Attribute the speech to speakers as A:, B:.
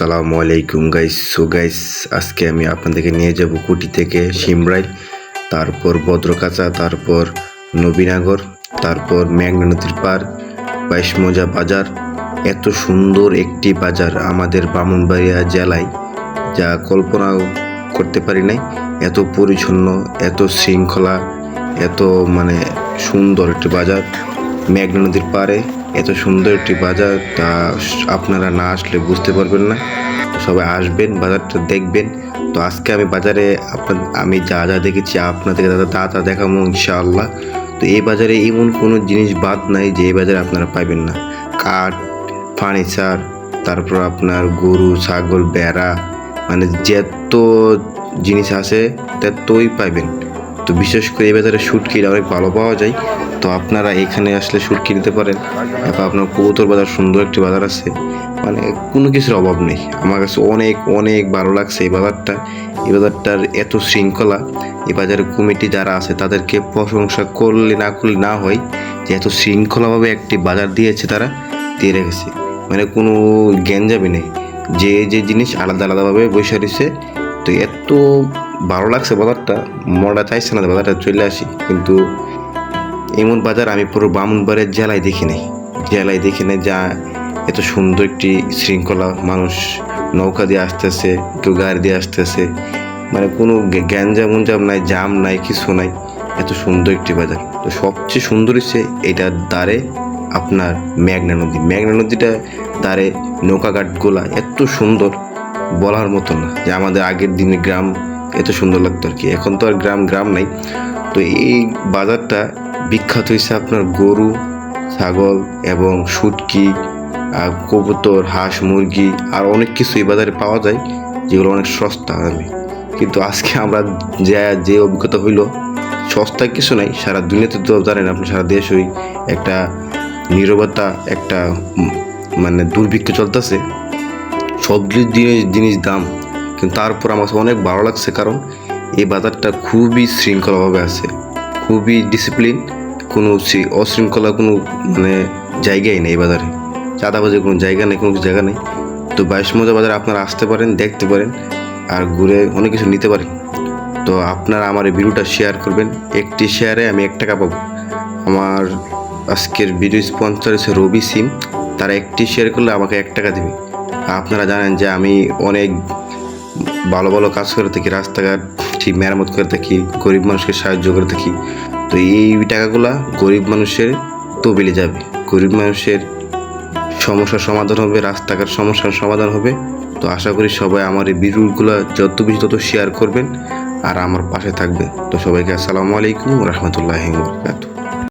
A: আসসালামু আলাইকুম guys so guys আজকে আমি আপনাদেরকে নিয়ে যাব কুটি থেকে সিমরাইল তারপর বদ্রকাচা তারপর নবীনগর, তারপর মেঘনা নদীর পার বাইশমোজা বাজার। এত সুন্দর একটি বাজার আমাদের বামুনবাড়িয়া জেলায়, যা কল্পনাও করতে পারি নাই। এত পরিচ্ছন্ন, এত শৃঙ্খলা, এত মানে সুন্দর একটি বাজার। মেঘনা নদীর পাড়ে এত সুন্দর একটি বাজার, তা আপনারা না আসলে বুঝতে পারবেন না। সবাই আসবেন, বাজারটা দেখবেন। তো আজকে আমি বাজারে আপনার, আমি যা যা দেখেছি আপনাদের দাদা তা তা দেখাবো ইনশাআল্লাহ। তো এই বাজারে এমন কোনো জিনিস বাদ নাই যে এই বাজারে আপনারা পাইবেন না। কাঠ, ফার্নিচার, তারপর আপনার গরু, ছাগল, বেড়া মানে যত জিনিস আছে, ততই পাইবেন। তো বিশেষ করে এই বাজারে শুটকিটা অনেক ভালো পাওয়া যায়। তো আপনারা এখানে আসলে শুটকি নিতে পারেন। এবং আপনার কবুতর বাজার সুন্দর একটি বাজার আছে। মানে কোনো কিছুর অভাব নেই। আমার কাছে অনেক অনেক ভালো লাগছে এই বাজারটা। এই বাজারটার এত শৃঙ্খলা। এই বাজারের কমিটি যারা আছে, তাদেরকে প্রশংসা করলে না করলে না হয় যে এত শৃঙ্খলাভাবে একটি বাজার দিয়েছে তারা, দিয়ে রেখেছে। মানে কোনো গ্যাঞ্জামি নেই। যে যে জিনিস আলাদা, আলাদাভাবে বসে রয়েছে। তো এত ভালো লাগছে বাজারটা, মনটা চাইছে না বাজারটা চলে আসি। কিন্তু এমন বাজার আমি পুরো বামুনবাড়ির জেলায় দেখি নাই। জেলায় দেখি নাই যা এত সুন্দর একটি শৃঙ্খলা, মানুষ নৌকা দিয়ে আসতেছে, কেউ গাড়ি দিয়ে আসতেছে। মানে কোনো গে- গ্যাঞ্জাম উঞ্জাম নাই, জাম নাই, কিছু নাই। এত সুন্দর একটি বাজার। তো সবচেয়ে সুন্দর হচ্ছে এটার দ্বারে আপনার মেঘনা নদী। মেঘনা নদীটা দ্বারে নৌকা ঘাটগুলা এত সুন্দর বলার মতো না। যে আমাদের আগের দিনে গ্রাম এত সুন্দর লাগতো আর কি। এখন তো আর গ্রাম গ্রাম নাই। তো এই বাজারটা বিখ্যাত হয়েছে আপনার গরু, ছাগল এবং শুটকি কবুতর, হাঁস, মুরগি আর অনেক কিছু এই বাজারে পাওয়া যায়, যেগুলো অনেক সস্তা দামে। কিন্তু আজকে আমরা যে যে অভিজ্ঞতা হইল সস্তা কিছু নাই, সারা দুনিয়াতে তো জানেন আপনি, সারা দেশই একটা নীরবতা, একটা মানে দুর্ভিক্ষ চলতেছে। সব জিনিস জিনিস দাম কিন্তু তারপর আমার অনেক ভালো লাগছে কারণ এই বাজারটা খুবই শৃঙ্খলাভাবে আছে, খুবই ডিসিপ্লিন কোনো অশৃঙ্খলা কোনো মানে জায়গাই নেই এই বাজারে। চাঁদাবাজির কোনো জায়গা নেই, কোনো জায়গা নেই। তো বাইশ মজা বাজারে আপনারা আসতে পারেন, দেখতে পারেন আর ঘুরে অনেক কিছু নিতে পারেন। তো আপনারা আমার এই ভিডিওটা শেয়ার করবেন। একটি শেয়ারে আমি এক টাকা পাবো। আমার আজকের ভিডিও স্পন্সর হচ্ছে রবি সিম। তারা একটি শেয়ার করলে আমাকে এক টাকা দেবে। আপনারা জানেন যে আমি অনেক ভালো ভালো কাজ করে থাকি, রাস্তাঘাট ঠিক মেরামত করে থাকি, গরিব মানুষকে সাহায্য করে থাকি। তো এই টাকাগুলা গরিব মানুষের তবিলে যাবে। গরিব মানুষের সমস্যার সমাধান হবে, রাস্তাঘাট সমস্যার সমাধান হবে। তো আশা করি সবাই আমার এই ভিডিওগুলো যত বেশি তত শেয়ার করবেন আর আমার পাশে থাকবেন। তো সবাইকে আসসালামু আলাইকুম রহমতুল্লাহ বরকাতুহ।